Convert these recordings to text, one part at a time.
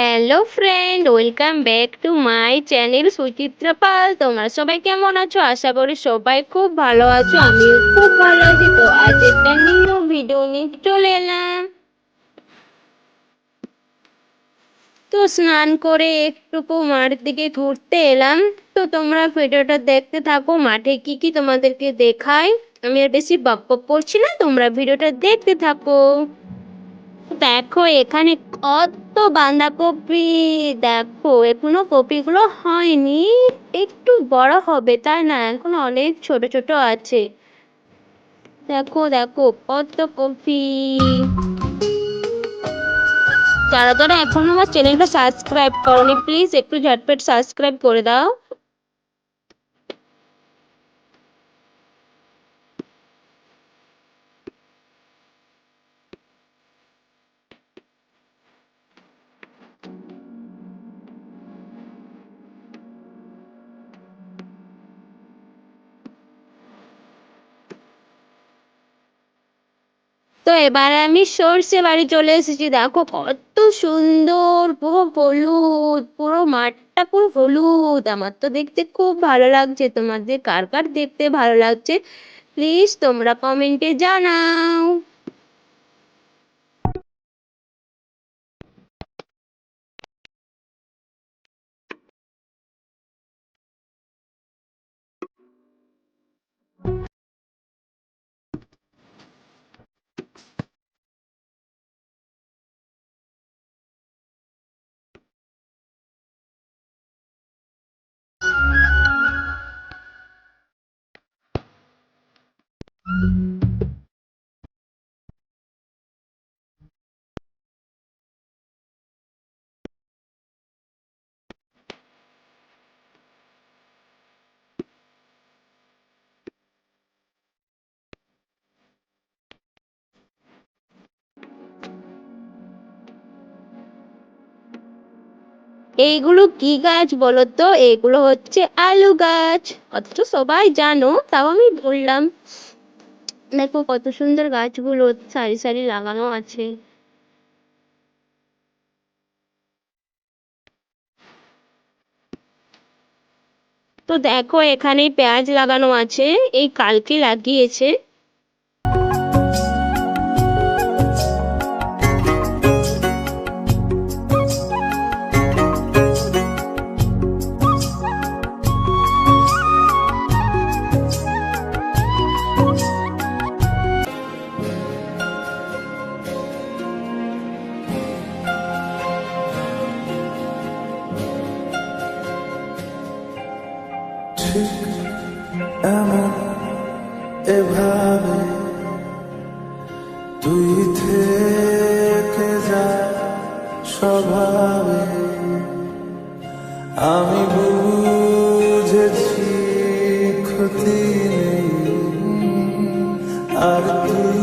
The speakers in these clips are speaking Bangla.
Hello friend welcome back to my channel Suchitra Pal তোমরা সবাই কেমন আছো? আশা করি সবাই খুব ভালো আছো, আমিও খুব ভালো আছি। তো আজ একটা নিউ ভিডিও নিয়ে চলে এলাম। তো স্নান করে একটুকু মাঠের দিকে ঘুরতে এলাম। তো তোমরা ভিডিওটা দেখতে থাকো, মাঠে কি কি তোমাদেরকে দেখায় আমি আর বেশি বক করছি না, তোমরা ভিডিওটা দেখতে থাকো। দেখো, এখানে কত বাঁধাকপি। দেখো, এখনও কপিগুলো হয়নি। একটু বড় হবে, তাই না? এখন অনেক ছোট ছোট আছে। দেখো দেখো, কত কপি। যারা যারা এখনও আমার চ্যানেলটা সাবস্ক্রাইব করনি, প্লিজ একটু ঝটপট সাবস্ক্রাইব করে দাও। তো এবার আমি সর্ষে বাড়ি চলে এসেছি। দেখো কত সুন্দর, পুরো হলুদ, পুরো মাঠটা পুরো হলুদ। আমার তো দেখতে খুব ভালো লাগছে। তোমাদের কার কার দেখতে ভালো লাগছে? প্লিজ তোমরা কমেন্টে জানাও। এইগুলো কি গাছ বলো তো এগুলো হচ্ছে আলু গাছ। অথচ সবাই জানো, তাও আমি বললাম। দেখো কত সুন্দর গাছগুলো, সারি সারি লাগানো আছে। তো দেখো এখানে পেঁয়াজ লাগানো আছে, এই কালকে লাগিয়েছে। এমন এভাবে তুই থেকে যা স্বভাবে আমি বুঝেছি ক্ষতি আর তুই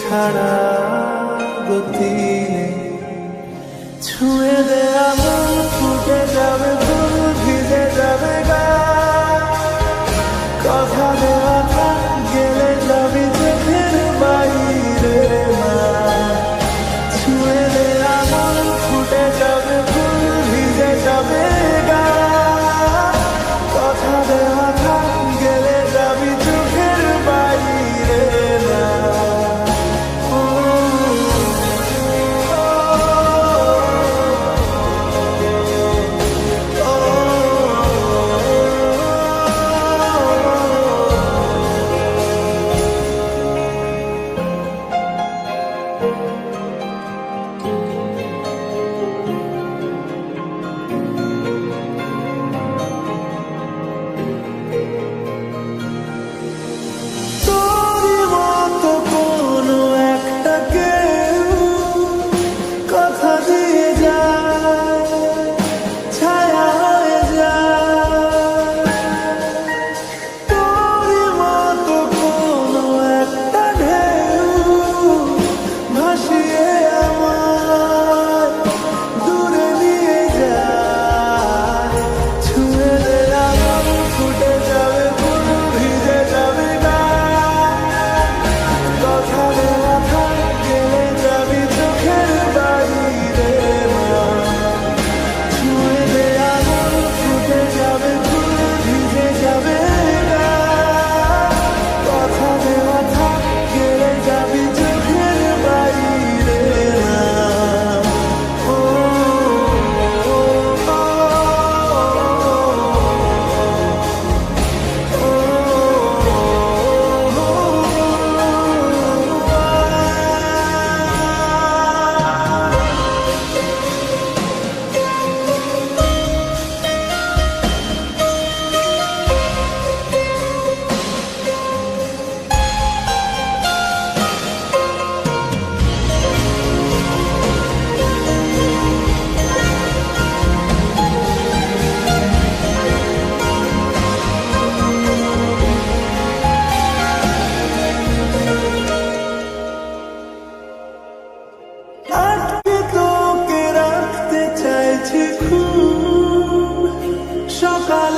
ছাড়া গতি নেই। ছুঁয়ে আমার ফুটে যাবে Inshallah.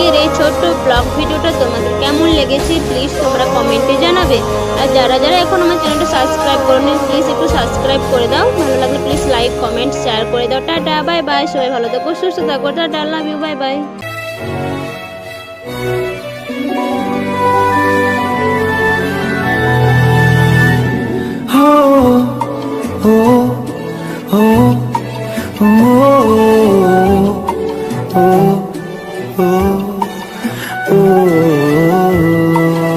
আজকের এই ছোট্ট ব্লগ ভিডিওটা তোমাদের কেমন লেগেছে প্লিজ তোমরা কমেন্টে জানাবে। আর যারা যারা এখন আমার চ্যানেলটা সাবস্ক্রাইব করোনি প্লিজ একটু সাবস্ক্রাইব করে দাও। ভালো লাগলে প্লিজ লাইক কমেন্ট শেয়ার করে দাও। টাটা বাই বাই সবাই ভালো থাকো, সুস্থ থাকো, tata love you bye by